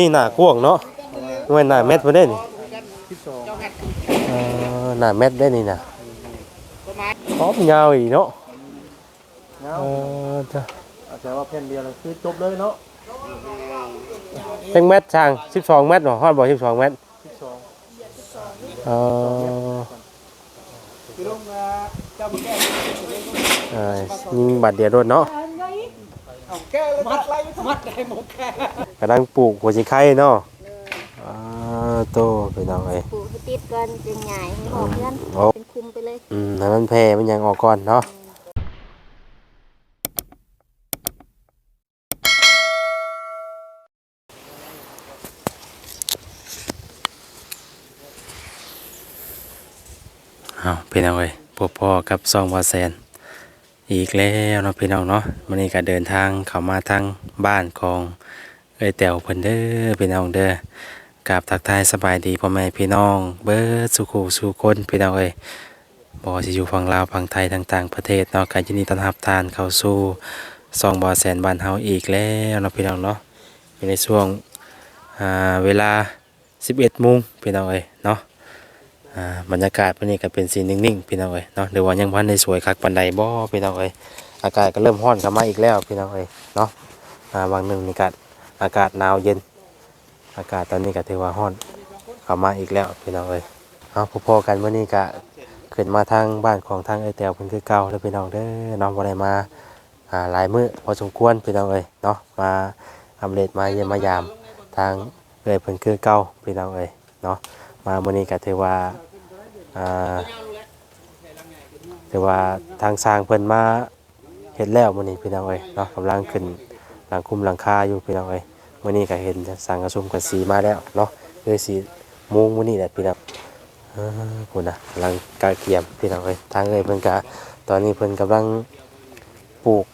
นี่หน้ากว้างเนาะหน่วยหน้าเม็ดบ่ได้นี่สิบสองเออหน้าเม็ดได้นี่น่ะพร้อมยาวอีกเนาะเงาเออจ้ะแต่ว่าแผ่นเดียวเลยคือจบเลยเนาะจังเม็ดช่าง12เม็ดบ่ฮอดบ่12เม็ดสิบสองเออคือลงมาเจ้าบุญแก้เออยิงบัดเดียวโดนเนาะ เอาแก้เลยมัดไรมัดได้หมดแก้กำลังปลูกหัวสิไข่เนาะอ่าโตไปน้องเอ้ยปลูกให้ติดกันเป็นใหญ่ให้ออกเพื่อนโอ้เป็นคุมไปเลยอืมให้มันแผ่มันยังออกก่อนเนาะเอาพี่น้องเอ้ยพบพ่อกับซองวาแซน อีกแล้วเนาะพี่น้องเนาะวันนี้ก็เดินทางเข้ามาทางบ้านของเอ้ยแต๋วเพิ่นเด้อพี่น้องเด้อกับทักทายสบายดีพ่อแม่พี่น้อง เบิดสุขสู่คนพี่น้องเอ้ยบ่สิอยู่ฝั่งลาวฝั่งไทยต่าง ๆ ประเทศเนาะก็ยินดีต้อนรับทานเข้าสู่ซองบ่อแสนบ้านเฮาอีกแล้วเนาะพี่น้องเนาะอยู่ในช่วงอ่าเวลา 11โมงพี่น้องเอ้ยเนาะ บรรยากาศวันนี้ก็เป็นสีนิ่งๆพี่น้องเอ้ยเนาะหรือว่ายังพันในสวยคักปันใดบ่พี่น้องเอ้ยอากาศก็เริ่มร้อนเข้ามาอีกแล้วพี่น้องเอ้ยเนาะอ่าบางหนึ่งนี่ก็อากาศหนาวเย็น อากาศตอนนี้ก็ถือว่าร้อนเข้ามาอีกแล้วพี่น้องเอ้ยเอาพอๆกันวันนี้ก็ขึ้นมาทางบ้านของทางไอ้แตวเพิ่นคือเก่าแล้วพี่น้องเด้อน้องบ่ได้มาอ่าหลายมื้อพอสมควรพี่น้องเอ้ยเนาะมาอัปเดตมาเยี่ยมมายามทางเอ้ยเพิ่นคือเก่าพี่น้องเอ้ยเนาะ มามื้อนี้ก็ถือว่าอ่าแต่ว่าทางสร้างเพิ่นมาเฮ็ดแล้วมื้อนี้พี่น้องเอ้ยเนาะกำลังขึ้นหลังคุมหลังคาอยู่พี่น้องเอ้ยมื้อนี้ก็เห็นสร้างกระสุมกันสีมาแล้วเนาะคือสีมุงมื้อนี้แหละพี่น้องเออพุ่นน่ะกำลังกาเกียมพี่น้องเอ้ยทางเอ้ยเพิ่นก็ตอนนี้เพิ่นกำลังปลูก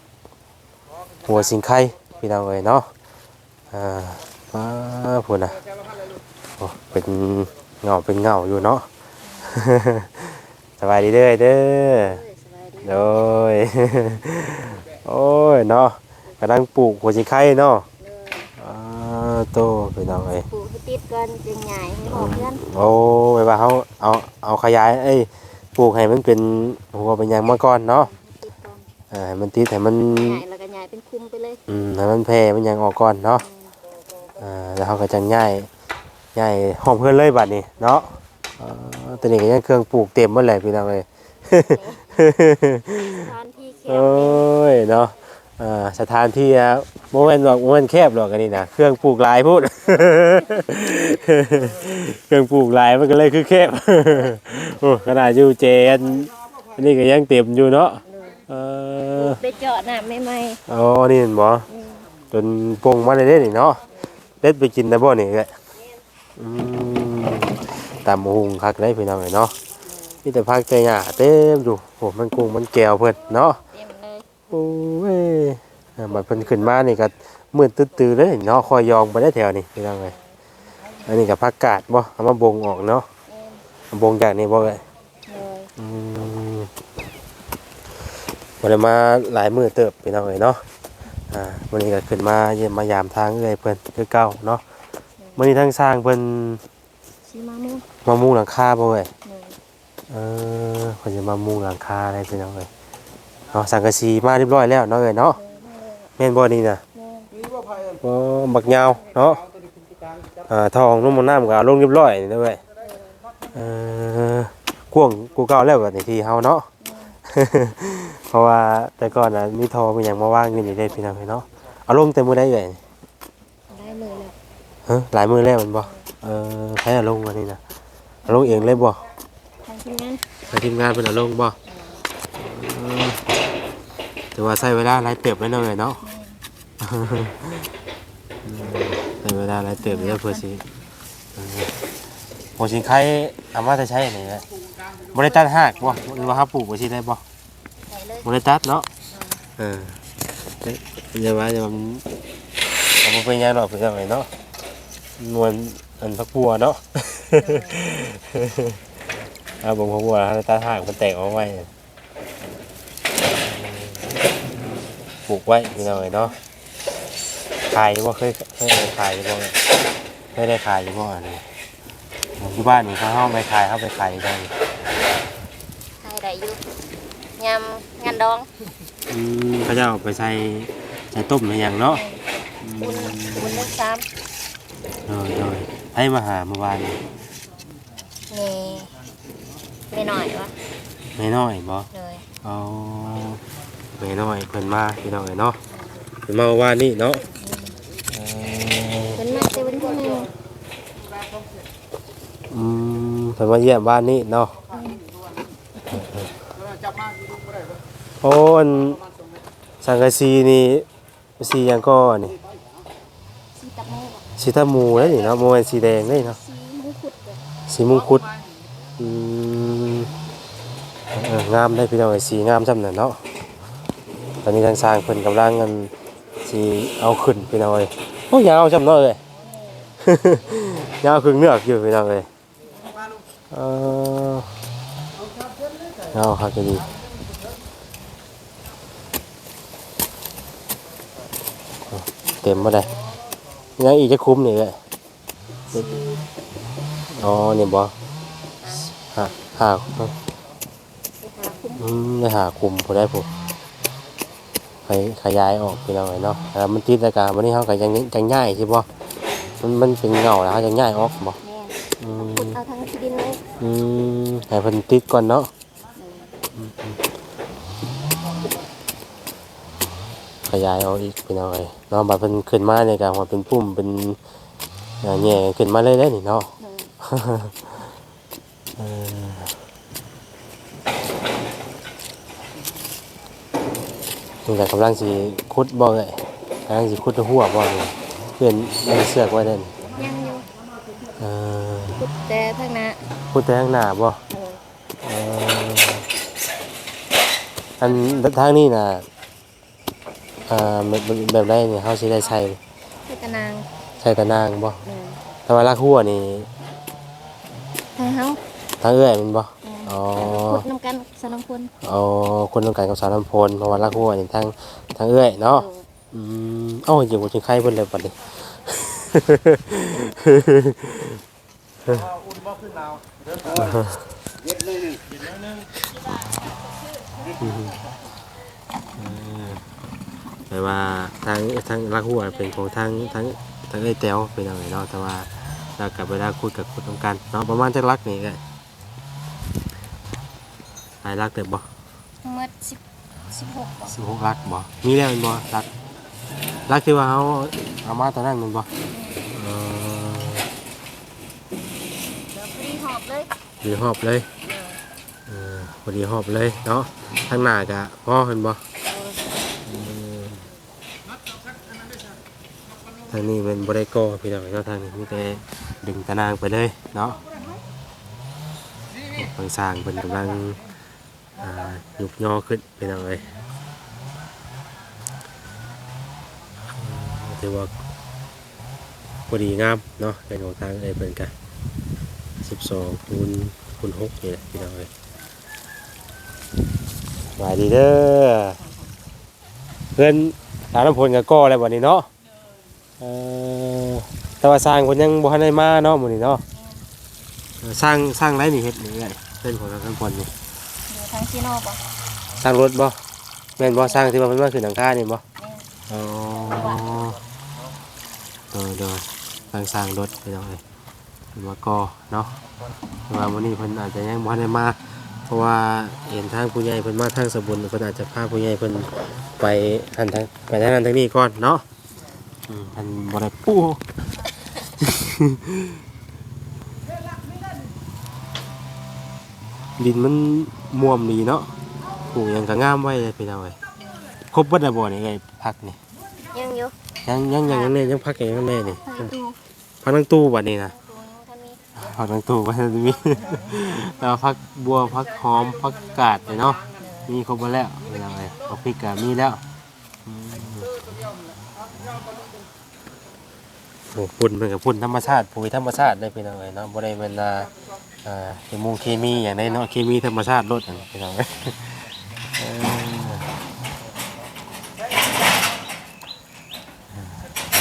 หัวสิงไข่พี่น้องเอ้ยเนาะอ่ามาพุ่นน่ะโอ้เป็น เงาเป็นเงาอยู่เนาะ สบายดีเด้อเด้อเอ้ยสบายดีโดยโอ้ยเนาะกำลังปลูกหัวชิไข่เนาะเลยอ่าโตไปน้องเอ้ยปลูกให้ติดกันเป็นใหญ่ให้ออกเพื่อนโอ้ไปว่าเขาเอาเอาขยายเอ้ยปลูกให้มันเป็นหัวเป็นหยังมาก่อนเนาะติดกันเอ่าให้มันติดให้มันใหญ่แล้วก็ใหญ่เป็นคุมไปเลยอืมให้มันแผ่มันหยังออกก่อนเนาะอ่าแล้วเขาก็จังง่าย ง่ายห้องเพื่อนเลยบัดนี้เนาะอ่าตัวนี้ก็ยังเครื่องปลูกเต็มหมดเลยพี่น้องเอ้ยสถานที่แคโอ้บยเนาะอ่าสถานที่อะโมเมนต์บอกโมเมนต์แคบหรอกอันนี้นะเครื่องปลูกหลายพูด เครื่องปลูกหลายมันก็เลยคือแคบ โอ้ขนาดอยู่เจนอันนี้ก็ยังเต็มอยู่เนาะเออไปเจาะน้ำไม่ไหมอ๋อนี่เห็นบ่จนปงมาได้เด้นี่เนาะเด็ดไปกินได้บ่นี่แก อืมตามหุงคักได้พี่น้องเอ้ยเนาะมีแต่พักใจหญ้าเต็มอยู่โอ้มันกุ้งมันแก้วเพิ่นเนาะเต็มเลยโอ้ยอ่าบัดเพิ่นขึ้นมานี่ก็มืดตื้อๆเลยเนาะคอยยองไปได้แถวนี่พี่น้องเอ้ยอันนี้ก็ผักกาดบ่เอามาบงออกเนาะเอาบงจากนี่บ่เอ้ยเลยอืมบ่ได้มาหลายมื้อเติบพี่น้องเอ้ยเนาะอ่าวันนี้ก็ขึ้นมาเยี่ยมมายามทางเอ้ยเพิ่นคือเก่าเนาะ มื้อนี้ทางสร้างเพิ่นชิมามุงมามุงหลังคาบ่เอ้ยเลยเออเพิ่นจะมามุงหลังคาอะไรพี่น้องเอ้ยเนาะสังกะสีมาเรียบร้อยแล้วเนาะเอ้ยเนาะแม่นบ่นี่น่ะนี่ว่าไพ่โอ้บักยาวเนาะตัวนี้คุณพิการจับอ่าทองนุ่มน้ำก็เอาลงเรียบร้อยนี่นะเว้ยเออกวางกูเก่าแล้วแบบในที่เฮาเนาะ เพราะว่าแต่ก่อนน่ะมีทอมีหยังมาว่างอยู่นี่ได้พี่น้องเนาะเอาลงแต่มื้อใดเลยได้เลยแล้ว ฮะหลายมื้อแล้วแมันบ่เออใครเอาลงวันนี้น่ะเอาลงเองเลยบ่ทางทีมงานทางทีมงานเพิ่นเอาลงบ่เออแต่ว่าใช้เวลาหลายเติบแล้วเนาะเว้ยเนาะใช้เวลาหลายเติบแล้วเพื่อสิเออโหสิงไข่เอามาจะใช้อันนี้แหละบ่ได้ตัดหากบ่หรือว่าเฮาปลูกบ่สิได้บ่ได้เลยบ่ได้ตัดเนาะเออเอ๊ะอย่าว่าอย่าว่ามันเอาบ่เป็นหยังดอกเพิ่นว่าไงเนาะ นวลอันพักบัวเนาะเอาบ่พักบัวถ้าตัดหากมันแตกออกไว้ปลูกไว้พี่น้องเอ้ยเนาะขายบ่เคยเคยได้ขายบ่เนี่ยเคยได้ขายบ่อันนี้ที่บ้านนี่เขาเฮาไปขายเฮาไปขายได้ใครได้อยู่ยำงานดองอืมเขาเจ้าเอาไปใส่ใส่ต้มในหยังเนาะอืมบุญบุญเล็กสาม โดยโดยให้มาหาเมื่อวานนี่มีไม่หน่อยวะไม่น้อยบ่เลยเอาไม่น้อยเพิ่นมาพี่น้องเอ้ยเนาะเพิ่นมาเมื่อวานนี่เนาะเอ่อเป็นมาเซเว่นที่หนึ่งอืมเพิ่นมาเยี่ยมบ้านนี่เนาะจับมาดูบ่ได้บ่โอ้อันสังกะสีนี่สีหยังก็นี่ สีตับหมูบ่ สีตาหมูเลยนี่เนาะโมเป็นสีแดงเลยเนาะสีหมูขุดเลยสีมงคุดอืมเอองามได้พี่น้องไอ้สีงามจำนั่นเนาะตอนนี้ทางสร้างเพิ่นกำลังกันสีเอาขึ้นพี่น้องเอ้ยโอ้ยาวจำเนาะเอ้ยยาวครึ่งเนือกอยู่พี่น้องเอ้ยเออเอาครับจะดีเต็มมาได้ ยังอีกจะคุ้มนี่เลยอ๋อเนี่ยบอหาหาสีขาวคุ้มอืมได้หาคุมพอได้ผมไปขยายออกไปเราไงเนาะแล้วมันติดรายการวันนี้เขาก็ยังยังง่ายใช่ปะมันมันเป็นเงาแล้วเขาจะง่ายออกบ่แม่อืขุดมเอาทั้งที่ดินเลยอืมให้เพิ่นติดก่อนเนาะ ขยายออกอีกเป็นเอาไงเนาะบัดเพิ่นขึ้นมาในการว่าเป็นปุ่มเป็นอ่าแง่ขึ้นมาเลยได้นี่เนาะเลยเออนี่แต่กำลังสิคุดบ่เลยกำลังสิคุดหัวบ่เลยเพื่อนไม่เสือกไว้เด่นยังอยู่เออขุดแต่ทางหน้าคุดแต่ข้างหน้าบ่เลยเอออันทางนี้น่ะ อ่าแบบแบบไรเนี่ยเขาสิได้ใช้ให้ตะนางใช้ตะนางบ่เลยแต่ว่าลักหัวนี่ทางเฮาทางเอื้อยแมันบ่อ๋อขุดน้ำกันสารพลเอาคนต้องการกับสารลำพลเพราะว่าลักหัวนี่ทางทางเอื้อยเนาะเลยอืมเอ้าอยู่บ่ถึงใครเพิ่นเลยบัดนี้เอาอุ่นบ่ขึ้นหนาวเด้อเย็ดเลยหนึ่งเย็ดเลยหนึ่ง แต่ว่าทางทางลักหัวเป็นของทางทางทางเอ้ยแต้วเป็นอะไรเนาะแต่ว่าเรากับเวลาคุยกับคุยต้องการเนาะประมาณจักลักนี่ก็หลายลักเติบบ่เมื่อสิบสิบหกบ่สิบหกลักบ่มีแล้วแม่นบ่ลักลักที่ว่าเฮาเอามาตอนนั้นแม่นบ่เออรีหอบเลยดีหอบเลยเออพอดีหอบเลยเนาะทางหน้าก็พอเห็นบ่ เออทางนี้เป็นบริโกพี่น้องเนาะทางนี้มีแต่ดึงตะนางไปเลยเนาะบางสร้างเป็นกำลังอ่ายุกย่อขึ้นพี่น้องเลยถือว่าพอดีงามเนาะเป็นของทางเอ้ยเป็นกันสิบสองคูณคูณหกนี่แหละพี่น้องเลยสวัสดีเด้อเพื่อนสารพลกับก้ออะไรวันนี้เนาะ เอ่อแต่ว่าสร้างคนยังบ่ทันได้มาเนาะมื้อนี้เนาะเออสร้างสร้างไรนี่เฮ็ดนี่ไงเพื่อนของสารพลนี่อยู่ทางซีโนบ่สร้างรถบ่แม่นบ่สร้างที่ว่ามันมาขึ้นหลังคานี่บ่อ๋อเออเด้อสร้างสร้างรถไปหน่อยเพิ่นมาก่อเนาะแต่ว่ามื้อนี้เพิ่นอาจจะยังบ่ทันได้มา เพราะว่าเห็นทางผู้ใหญ่เพิ่นมาทางสบุญเพิ่นอาจจะพาผู้ใหญ่เพิ่นไปหันทางไปทางนั้นทางนี้ก่อนเนาะอืมเพิ่นบ่ได้ปู้ดินมันม่วมดีเนาะปลูกหยังก็งามไว้เลยพี่น้องเอ้ยครบเบิดแล้วบ่นี่ไงพักนี่ยังอยู่ยังยังยังยังแน่ยังพักยังแน่นี่ทางตู้พักทั้งตู้บัดนี้นะตู้ยังทันมีผักทั้งตู้ก็จะมีแล้วผักบัวผักหอมผักกาดเลยเนาะมีครบหมดแล้วเป็นยังไงผักพริกกามีแล้ว พุ่นเป็นกับพุ่นธรรมชาติปุ๋ยธรรมชาติได้พี่น้องเอ้ยเนาะบ่ได้เป็นอ่อ่าเคมีเคมีอย่างใดเนาะเคมีธรรมชาติลดอย่านพี่น้องเอ้ยเออ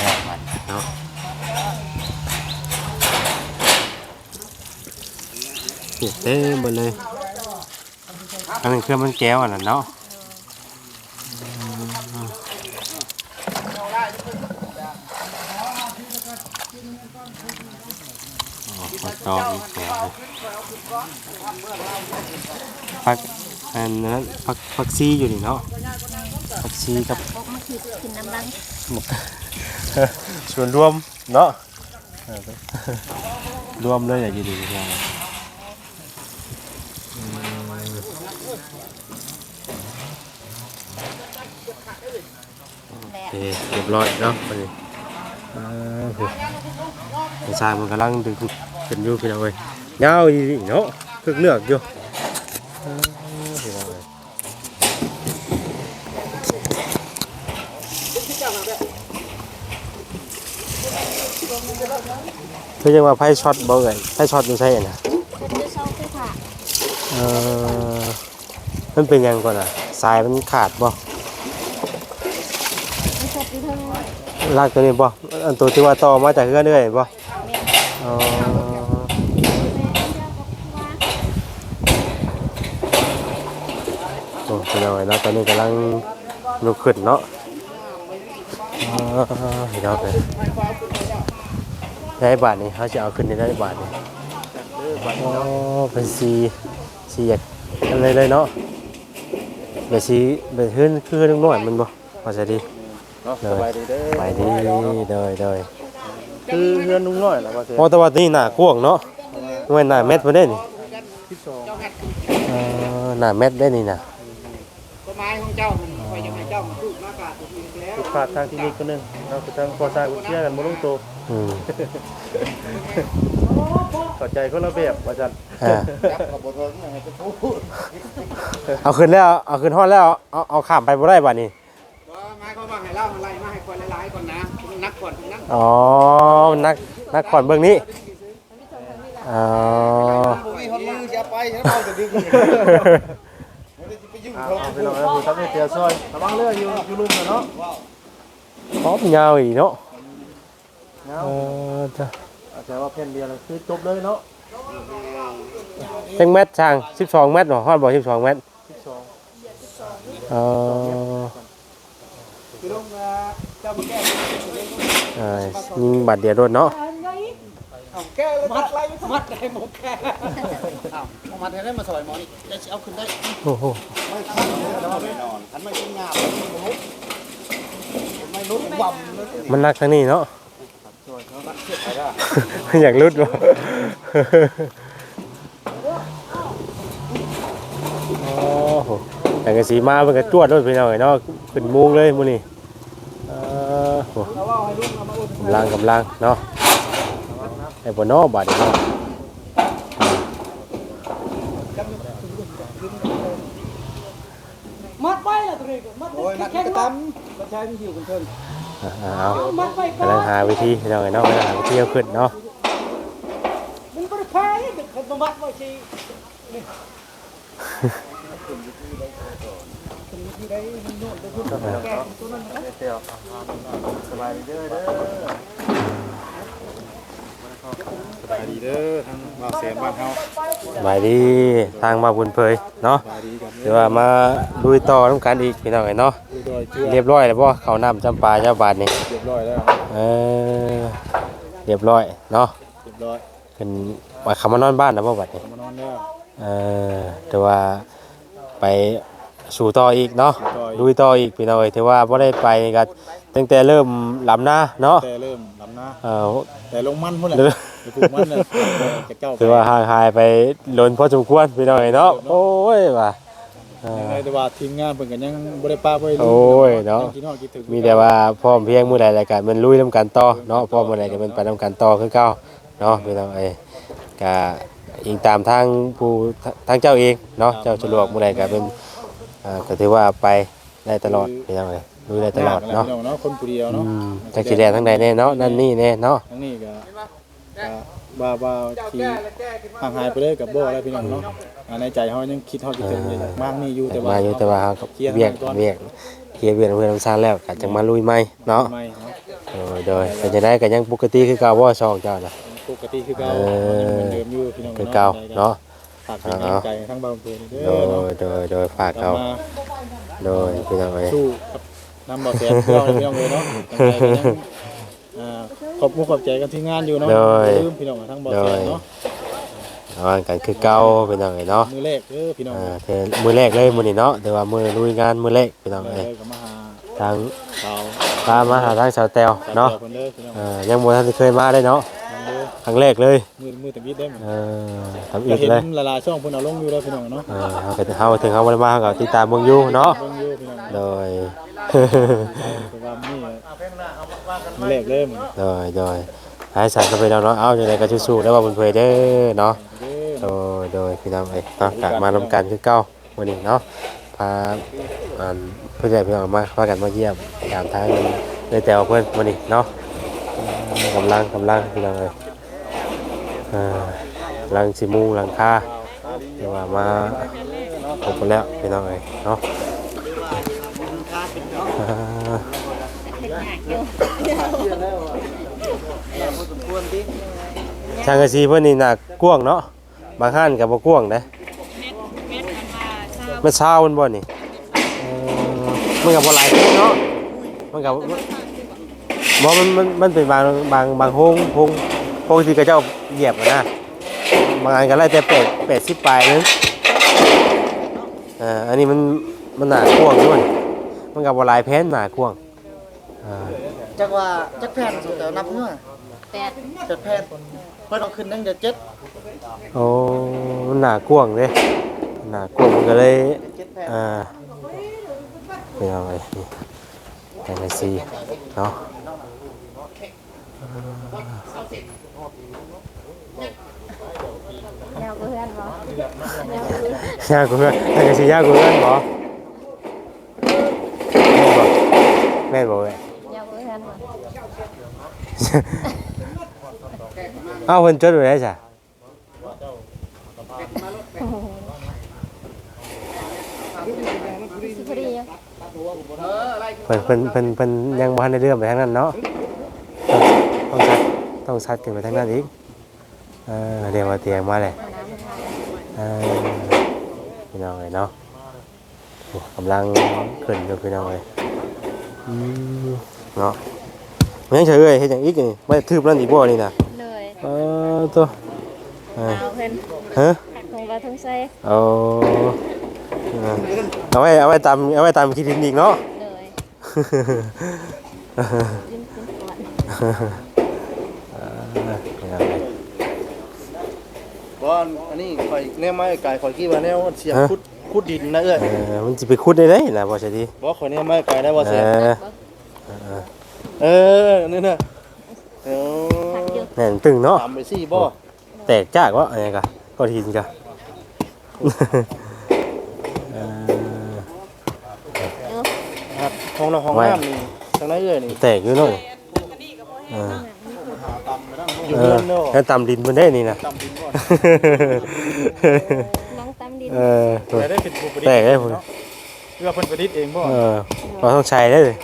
แล้มันเนาะเต็มเลยอันนั้เครื่องมันแก้วอัะนะเนาะ อ๋อมาต่ออีกแก้วเลยพักอันนั้นพักพักซีอยู่นี่เนาะพักซีกับกมาคือกินน้ำรังส่วนรวมเนาะรวมเลยอยากจะดูที่ไหนแดโอดเคเรียบร้อยเนาะไป เลยอ่าโหไอ้ชายมันกำลังดึงขึ้นอยู่พี่น้องเอ้ยยาวอีหลีเนาะเพิ่งเลือกอยู่อ่าพี่น้องเอ้ยคือยังว่าไพ่ช็อตบ่เอ่ยไพ่ช็อตอยู่ใช่น่ะเป็นด้วยเสาไฟฟ้าเออมันเป็นหยังก่อนอะสายมันขาดบ่ไม่ชอบที่เพิ่งลากตัวนี้บ่ อันตัวที่ว่าต่อมาจากเฮือนเรื่อยบ่เมนอ๋อโอ้เป็นยังไงเนาะตอนนี้กำลังลุกขึ้นเนาะอ่าเห็นแล้วเลยได้บาทนี่เขาจะเอาขึ้นได้บาทนี่โอ้เป็นสีสีอยากกันเลยเลยเนาะแบบสีแบบขึ้นคือน้ำน้อยมันบ่พอจะดี เนาะสบายดีเด้อไปดีเลยเลยคือเพื่อนลุงน้อยล่ะว่าเสียโอ้แต่ว่านี่หน้ากว้างเนาะเว้นหน้าเม็ดบ่ได้นี่12เอ่อหน้าเม็ดได้นี่น่ะต้นไม้ของเจ้ามันคอยจะให้เจ้ามันปลูกมากาตัวอีกแล้วลูกค้าทางที่นี่ก็นึงเราก็ทางพอสร้างเชื่อกันบ่ลงโตอืมเข้าใจคนละแบบว่าจันอ่าจับกับบ่เทิงให้ไปพูดเอาขึ้นแล้ว เอาขึ้นฮอดแล้ว เอาเอาข้ามไปบ่ได้บัดนี้ว่าไม้ เล่าอะไรมาให้คนหลายๆก่อนนะนักก่อนคุณนักอ๋อ นักนักขอนเบื้องนี้อ๋อบ่มีคนมือจะไปแล้วเอาจะดึงเลยไปยุ่งอ่าเขาเอาไปลองแล้วทำให้เตียซอยระวังเรืออยู่อยู่ลุ่มเนาะพร้อมยาวอีกเนาะเนาะเออจ้ะอาจจะว่าแผ่นเดียวแล้วคือจบเลยเนาะจังเม็ดช่าง12เมตรบ่ฮอดบ่12เมตร12เออคือลงมา เจ้ามีแก้เอ่อยิงบาดเดียวโดนเนาะเอาแก้แล้วมัดไรมัดได้หมดแก้เอาเอามัดให้ได้มาซอยหมอนี่จะเอาขึ้นได้โอ้โหอันไม่กินงาบไม่ลุกบ่ำเลยมันนักทางนี้เนาะอยากรุดบ่โอ้โหแต่กสีมาเพิ่นก็จวดรถพี่น้องเนาะขึ้นมุงเลยมื้อนี้เออโห เราว่าให้ ลุกเอามาอุ่นกำลังกำลังเนาะไอ้บ่เนาะบาดนี้เนาะมัดไปละตัวเองมัดโอ้ยนักแข็งกระมัดตำกระชายมันหิวกันเชิญอ่าเอามัดไปก่อกำลังนหาวิธีพี่น้องเนาะกำลังหาวิธีเอาขึ้นเนาะมันก็ได้พายเด็กคนมัดไว้สิเตียว สบายดีเด้อเด้อสบายดีเด้อทางบ่าวแสนบ้านเฮาสบายดีทางมาบุญเผยเนาะสบายดีกันเดี๋ยวว่ามาลุยต่อน้ำกันอีกพี่น้องเนาะดูดอยเชื่อเรียบร้อยแล้วบ่เขาวน้ำจำปาเจ้าบาทนี่เรียบร้อยแล้วเออเรียบร้อยเนาะเรียบร้อยเป็นว่าเขามานอนบ้านนะบ่บัดนี้มานอนแล้วเออแต่ว่าไป สู่ต่ออีกเนาะสู่ต่ออีกลุยต่ออีกพี่น้องเอ้ยถือว่าบ่ได้ไปนี่ก็ตั้งแต่เริ่มลำหน้าเนาะแต่เริ่มลำหน้าเออแต่ลงมันพุ่นแหละเริ่มไปปลูกมันน่ะจะเจ้าไปถือว่าห่างหายไปล้นพอสมควรพี่น้องเอ้ยเนาะโอ้ยว่าเออยังไงแต่ว่าทีมงานเพิ่นก็ยังบ่ได้ป้าบ่ได้โอ้ยเนาะยังคิดฮอดคิดถึงมีแต่ว่าพร้อมเพรียงมื้อใดรายการมันลุยนํกันต่อเนาะพร้อมมื้อใดก็มันไปนํกันต่อคือเก่าเนาะพี่น้องเอ้ยก็อิงตามทางผู้ทางเจ้าเองเนาะเจ้าสะดวกมื้อใดก็เป็น อ่าก็ถือว่าไปได้ตลอดพี่น้องเอ้ยลุยได้ตลอดเนาะยกแหลพี่องเนาะคนผู้เดียวอืเนาะมจักสิแดนทางใดแน่เนาะนั่นนี่แน่เนาะทั้งนี้ก็ก็ว่าว่าที่ห่างหายไปเลยกับบ่อะไรพี่น้องเนาะอ่าในใจเฮายังคิดฮอดคิดถึงอยู่มากนี่อยู่แต่ว่ามาอยู่แต่ว่าเฮาก็เคลียร์เวียกก่อนเวียกเคลียร์เวียกเพื่อนำซานแล้วก็จังมาลุยใหม่เนาะไม่เนาะโอ้ยโดยก็จะได้ก็ยังปกติคือเก่าบ่ซองเจ้าน่ะปกติคือเก่าเออยังเหมือนเดิมอยู่พี่น้องคือเก่าเนาะ ฝากเป็นกำลังใจให้ทั้งบางเพลงเด้โดเนาะยโดยโดยฝากกลัเขามาโดยพี่น้องเอ้ยสู้กับน้ำบ่อแสนเพื่อนพี่น้องเลยเนาะตั้งใจกันยังอ่าขอบมุกขอบใจกันที่งานอยู่เนาะลืมพี่น้องทั้งบ่อแสนเนาะเอากันคือเก่าพี่น้องเอ้ยเนาะมือแรกเด้อพี่น้องอ่าแต่มือแรกเลยมื้อนี้เนาะแต่ว่ามือลุยงานมือแรกพี่น้องเลเอ้ยยก็มาหาทางสาวพามาหาทางสาวแตวเนาะสาวคนเด้อพี่น้องอ่ายังบ่ทันได้เคยมาเลยเนาะ เด้อครั้งแรกเลยมือมือตะกี้ได้มั้ยเออทำอีก็กเห็นเลยหลายๆช่องเพิ่นเอาลงอยู่แล้วพี่น้องเนาะเออเฮาก็เฮาถึงเฮาบ่ได้มาเฮาก็ติดตามเบิ่งอยู่เนาะเบิ่งอยู่พี่น้องโดย แต่ว่านี่มือแรกเลยมื้อโดยโดยให้สารกันไปแล้วเนาะเอาอย่างไรก็สู้ๆแล้วว่าบนเพยเด้อเนาะเด้อโดยโดยพี่น้องเอ้ยเนาะกลับมารวมกันคือเก้าวันนี้เนาะพาอันเพื่อนใหญ่พี่น้องมาพากันมาเยี่ยมยามทางเลยแต่ว่าเพื่อนวันนี้เนาะอืม กำลังกำลังพี่น้องเอ้ยอ่ากำลังสิมุงหลังคาเดี๋ยวว่ามาครบหมดแล้วพี่น้องเอ้ยเนาะอ่าช่างกะซีเพิ่นนี่หนักกว้างเนาะบางห้านกับบ่กว้างเด้มันเช้ามันบ่นี่เออมันก็บ่หลายคนเนาะมันก็บ่ มันมันมันเป็นบางบางบางโฮงโฮงโฮงที่เขาเจ้าเหยียบอะนะบางอันก็ไล่แต่8 80ปลายนึงเอ่าอันนี้มันมันหนากว้างด้วยมันก็บ่หลายแผ่นหนากว้างอ่าจักว่าจักแผ่นสุดแต่นับเมื่อแปดเจ็ดแผ่นเพิ่นเอาขึ้นตั้งแต่เจ็ดโอ้มันหนากว้างเด้หนากว้างมันก็เลยเจ็ดแผ่นอ่าเป็นเอาไงนี่แทงไอซีเนาะ ยาวกว่าเพื่อนบ่ยากกว่าเพื่อนแทงไอซียากกว่าเพื่อนบอแม่นบอกแม่นบอกเลยยาวกว่าเพื่อนบ่เอ้าเพิ่นจดไว้ได้จ้ะสิพอดีอยู่เพิ่นเพิ่นเพิ่นเพิ่นยังบ่ทันได้เลื่อนไปทางนั้นเนาะ ต้องต้องซัดต้องซัดขึ้นไปทางนั้นอีกเออเดี๋ยวมาเตียงมาเลยเอาน้ำมาทานเออพี่น้องเลยเนาะโอ้กำลังขึ้นอยู่พี่น้องเลยอืมเนาะมันยังเฉยเลยเฮ็ดหยังอีกนี่ไม่ทืบนั่นอีกบ่นี่นะเลยเออตัวเออเอาเพิ่นฮะหักของเราทั้งใส่เอาเออเอาไว้เอาไว้ตามเอาไว้ตามคิดดินอีกเนาะเลย ยิ้มขึ้นก่อนเออพี่น้องเอ้ยบ่อันนี้ข่อยแนวไม้ไก่ข่อยคิดว่าแนวเสียบขุดขุดดินนะเอ้ยเออมันสิไปขุดได้เด้ล่ะบ่ใช่ดิบ่ข่อยแนวไม้ไก่ได้บ่เอเสียอเออนี่น่ะเอหักออยู่แน่นตึงเนาะตามไปสิบ่แตกจากวะอะไรกะก็ทินกะเออครับห้องน้ำห้องน้ำนี่ทางไหนเอ้ยนี่แตกอยู่เนาะเออ อยู่เอเรืออนเนาะแล้วตำดินมันได้นี่นะตำดินก่อนน้องตำดินเออแต่ได้เป็นผู้ประดิษแตกฐ์ได้ผมเนาะเพื่อเพิ่นประดิษฐ์เองบ่เออเราต้องใช้ได้เลย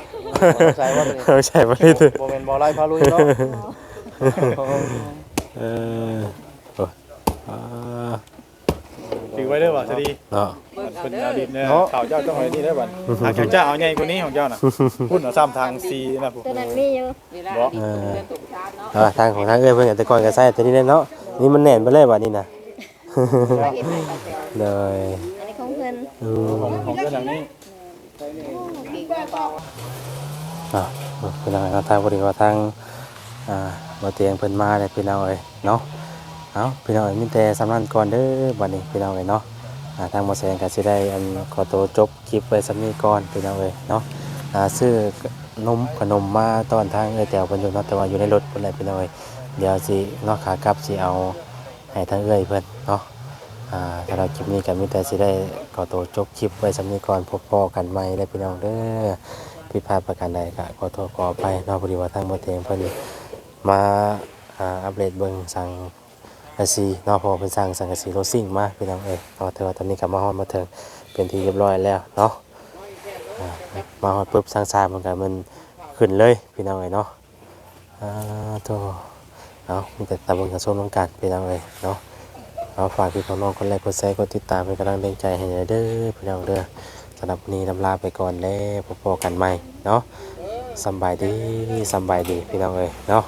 ใส่ว่าตัวนี้ต้องใช้ไปเลยบ่แม่นบ่ไล่พาลุยเนาะ เออโอ้อ่า ถือ ไว้เด้อว่าสดีเนาะ เพิ่นเอาดินเนี่ยข่าวเจ้าต้องเอานี่ได้อบัดหากเจ้าเอาใหญ่กว่านี้ของเจ้าน่ะพุ่นเอาซ้ำทางซีนะผมตัวนั้นมีอยู่บ่เออเอาทางของทางเอ้ยเพิ่นก็แต่ก่อนก็ใส่ตัวนี้แน่เนาะนี่มันแน่นไปเลยบัดนี้นะ เลยอันนี้ของเพิ่นอืมของของเจ้าทางนี้อ่าเป็นยังไงครับทางบริวารทางอ่าบ่เตียงเพิ่นมาเลยพี่น้องเอ้ยเนาะ เอาพี่น้องเอ้มีแต่สำนันก่อนเด้อบัดนี้พี่น้องเอ้ยเนาะอ่าทางบ่แสดงก็สิได้อันขอตัวจบคลิปไว้สำนี้ก่อนพี่น้องเอ้ยเนาะซื้อนมขนมมาตอนทางเอ้ยแตวเพิ่นอยู่เนาะแต่ว่าอยู่ในรถเพิ่นแหละพี่น้องเอ้ยเดี๋ยวสิเนาะขากลับสิเอาให้ทางเอ้ยเพิ่นเนาะอ่าสำหรับคลิปนี้ก็มีแต่สิได้ขอตัวจบคลิปไว้สำนี้ก่อนพบพ่อกันใหม่เด้อพี่น้องเด้อผิดพลาดประการใดก็ขอโทษขออภัยเนอกพอดีว่าทางบ่เตียงเพิ่นมาอ่าอัปเดตเบิ่งสั่ง กะซีเนาะพอเพิ่นสั่งสังกะสีโรซิ่งมาพี่น้องเอ้ยเนาะแต่ว่าตอนนี้ก็มาฮอดมาเถึงเป็นที่เรียบร้อยแล้วเนาะอ่ามาฮอดปุ๊บสั่งซามันก็มันขึ้นเลยพี่น้องเอ้ยเนาะอ่าโตเอามีแต่ตะเบิ่งกระส้มน้ำกันพี่น้องเอ้ยเนาะเอาฝากพี่น้องคนแรกกดแชร์กดติดตามเป็นกำลังแรงใจให้เด้อพี่น้องเด้อสำหรับวันนี้ลำลาไปก่อนแล้วพบกันใหม่เนาะสบายดีสบายดีพี่น้องเอ้ยเนาะ